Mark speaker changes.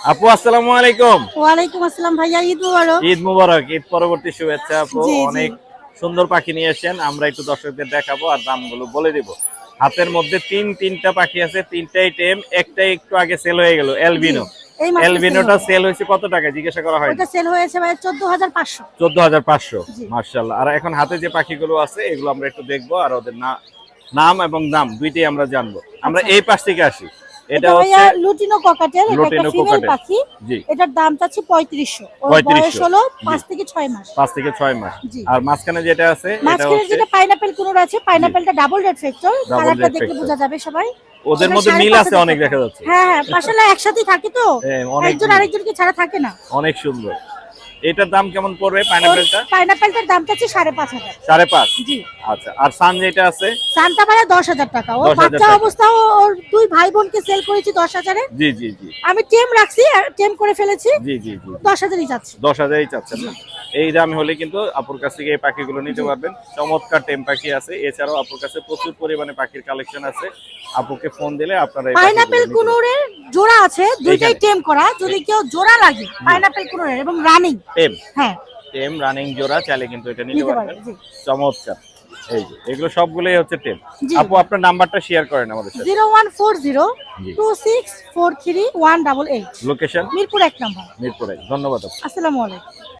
Speaker 1: আপু আসসালামু আলাইকুম।
Speaker 2: ওয়ালাইকুম আসসালাম ভাইয়া ঈদ মুবারক।
Speaker 1: ঈদ মুবারক ঈদ পরবর্তী শুভেচ্ছা আপু। অনেক সুন্দর পাখি নিয়ে এসেছেন আমরা একটু দর্শকদের দেখাবো আর দামগুলো বলে দিব। হাতের মধ্যে তিন তিনটা পাখি আছে তিনটাই টেম একটাই একটু আগে সেল হয়ে গেল এলবিনো এলবিনোটা সেল হয়েছে কত টাকা? জিজ্ঞাসা করা হয়।
Speaker 2: ওটা সেল হয়েছে ভাই চোদ্দ হাজার পাঁচশো।
Speaker 1: চোদ্দ হাজার পাঁচশো
Speaker 2: জি।
Speaker 1: আর এখন হাতে যে পাখিগুলো আছে এগুলো আমরা একটু দেখব আর ওদের না- নাম এবং দাম দুইটাই আমরা জানব। আমরা
Speaker 2: আচ্ছা।
Speaker 1: এই পাশ থেকে আসি। এটা হচ্ছে
Speaker 2: লুটিনো ককাটেল এটা একটা ফিমেল পাখি। এটার দাম চাচ্ছি পঁয়ত্রিশশো। ওর
Speaker 1: 3500
Speaker 2: বয়স হলো পাঁচ থেকে ছয় মাস।
Speaker 1: 5 থেকে ছয় মাস।
Speaker 2: জি।
Speaker 1: আর মাঝখানে যেটা আছে এটা
Speaker 2: মাঝখানে
Speaker 1: হচ্ছে
Speaker 2: যেটা পাইনাপেল কোন আছে পাইনাপেলটা ডাবল রেড ফ্যাক্টর কালারটা দেখলে বোঝা যাবে সবাই।
Speaker 1: ওদের
Speaker 2: সেটা
Speaker 1: মধ্যে মিল আছে অনেক দেখা যাচ্ছে।
Speaker 2: হ্যাঁ হ্যাঁ আসলে একসাথেই থাকে তো।
Speaker 1: হ্যাঁ,
Speaker 2: একজন আরেকজনকে ছাড়া থাকে না।
Speaker 1: অনেক সুন্দর। এটার দাম কেমন পড়বে পাইনাপেলটা
Speaker 2: পাইনাপেলটার দাম চাচ্ছি সাড়ে পাঁচ হাজার।
Speaker 1: সাড়ে পাঁচ?
Speaker 2: জি।
Speaker 1: আচ্ছা আর সান যেটা আছে?
Speaker 2: সান্তা ভাইয়া দশ হাজার টাকা। ও বাচ্চা
Speaker 1: টাকা।
Speaker 2: অবস্থাও ওর দুই ভাই বোনকে সেল করেছি দশ হাজারে।
Speaker 1: জি জি জি।
Speaker 2: আমি টেম রাখছি টেম করে ফেলেছি।
Speaker 1: জি জি জি।
Speaker 2: দশ হাজারই যাচ্ছে।
Speaker 1: দশ হাজারই চাচ্ছেন না? এই দামে হলে কিন্তু আপুর কাছ থেকে এই পাখিগুলো নিতে পারবেন। চমৎকার টেম পাখি আছে। এছাড়াও আপুর কাছে প্রচুর পরিমাণে পাখির কালেকশন আছে। আপুকে ফোন দিলে আপনারা
Speaker 2: পাইনাপেল কুনুরের জোড়া আছে দুইটাই টেম করা যদি কেউ জোড়া লাগে পাইনাপেল কুনুরের এবং রানিং।
Speaker 1: টেম।
Speaker 2: হ্যাঁ।
Speaker 1: টেম রানিং জোড়া চাইলে কিন্তু এটা নিতে পারবেন। চমৎকার। এই যে এগুলো সবগুলোই হচ্ছে টেম। আপু আপনার নাম্বারটা শেয়ার করেন আমাদের সাথে।
Speaker 2: জিরো ওয়ান ফোর জিরো
Speaker 1: জি।
Speaker 2: Two six four three one double eight.
Speaker 1: Location
Speaker 2: Mirpur এক নম্বর।
Speaker 1: মিরপুরে ধন্যবাদ আপু।
Speaker 2: আসসালামু আলাইকুম।